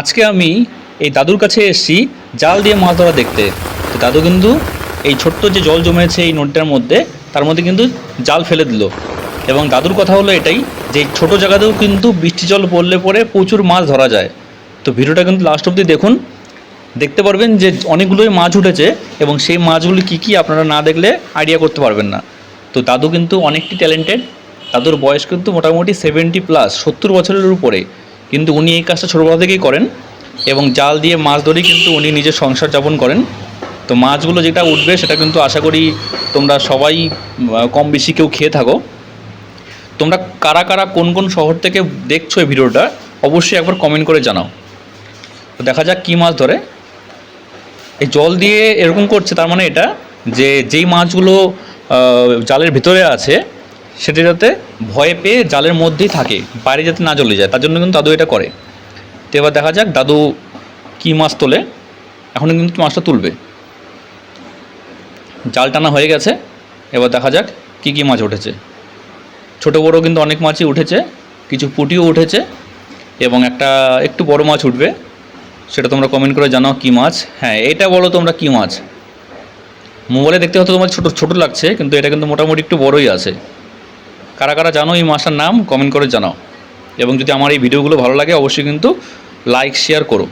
আজকে আমি এই দাদুর কাছে এসেছি, জাল দিয়ে মাছ ধরা দেখতে। তো দাদু কিন্তু এই ছোট্ট যে জল জমেছে এই নদীটার মধ্যে, তার মধ্যে কিন্তু জাল ফেলে দিল। এবং দাদুর কথা হলো এটাই যে ছোটো জায়গাতেও কিন্তু বৃষ্টি জল পড়লে পরে প্রচুর মাছ ধরা যায়। তো ভিডিওটা কিন্তু লাস্ট অবধি দেখুন। দেখতে পারবেন যে অনেকগুলোই মাছ উঠেছে এবং সেই মাছগুলি কী কী আপনারা না দেখলে আইডিয়া করতে পারবেন না। তো দাদু কিন্তু অনেকটি ট্যালেন্টেড দাদুর বয়স কিন্তু মোটামুটি সেভেন্টি প্লাস সত্তর বছরের উপরে। কিন্তু উনি এই কাজটা ছোটোবেলা থেকেই করেন এবং জাল দিয়ে মাছ ধরেই কিন্তু উনি নিজের সংসার যাপন করেন। তো মাছগুলো যেটা উঠবে সেটা কিন্তু আশা করি তোমরা সবাই কম বেশি কেউ খেয়ে থাকো। তোমরা কারা কারা কোন কোন শহর থেকে দেখছ এই ভিডিওটা অবশ্যই একবার কমেন্ট করে জানাও। তো দেখা যাক কী মাছ ধরে। এই জল দিয়ে এরকম করছে, তার মানে এটা যে, যেই মাছগুলো জালের ভিতরে আছে সেটা যাতে ভয় পেয়ে জালের মধ্যেই থাকে, বাইরে যাতে না চলে যায়, তার জন্য কিন্তু দাদু এটা করে। তো এবার দেখা যাক দাদু কী মাছ তোলে এখন কিন্তু মাছটা তুলবে। জাল টানা হয়ে গেছে, এবার দেখা যাক কী কী মাছ উঠেছে। ছোটো বড়ো কিন্তু অনেক মাছই উঠেছে, কিছু পুঁটিও উঠেছে, এবং একটা একটু বড় মাছ উঠবে। সেটা তোমরা কমেন্ট করে জানাও কী মাছ। হ্যাঁ এটা বলো তোমরা কী মাছ। মোবাইলে দেখতে হয়তো তোমার ছোটো ছোটো লাগছে, কিন্তু এটা কিন্তু মোটামুটি একটু বড়ই আছে। কারা কারা জানো এই মাছটার নাম কমেন্ট করে জানাও। এবং যদি আমার এই ভিডিওগুলো ভালো লাগে, অবশ্যই কিন্তু লাইক শেয়ার করো।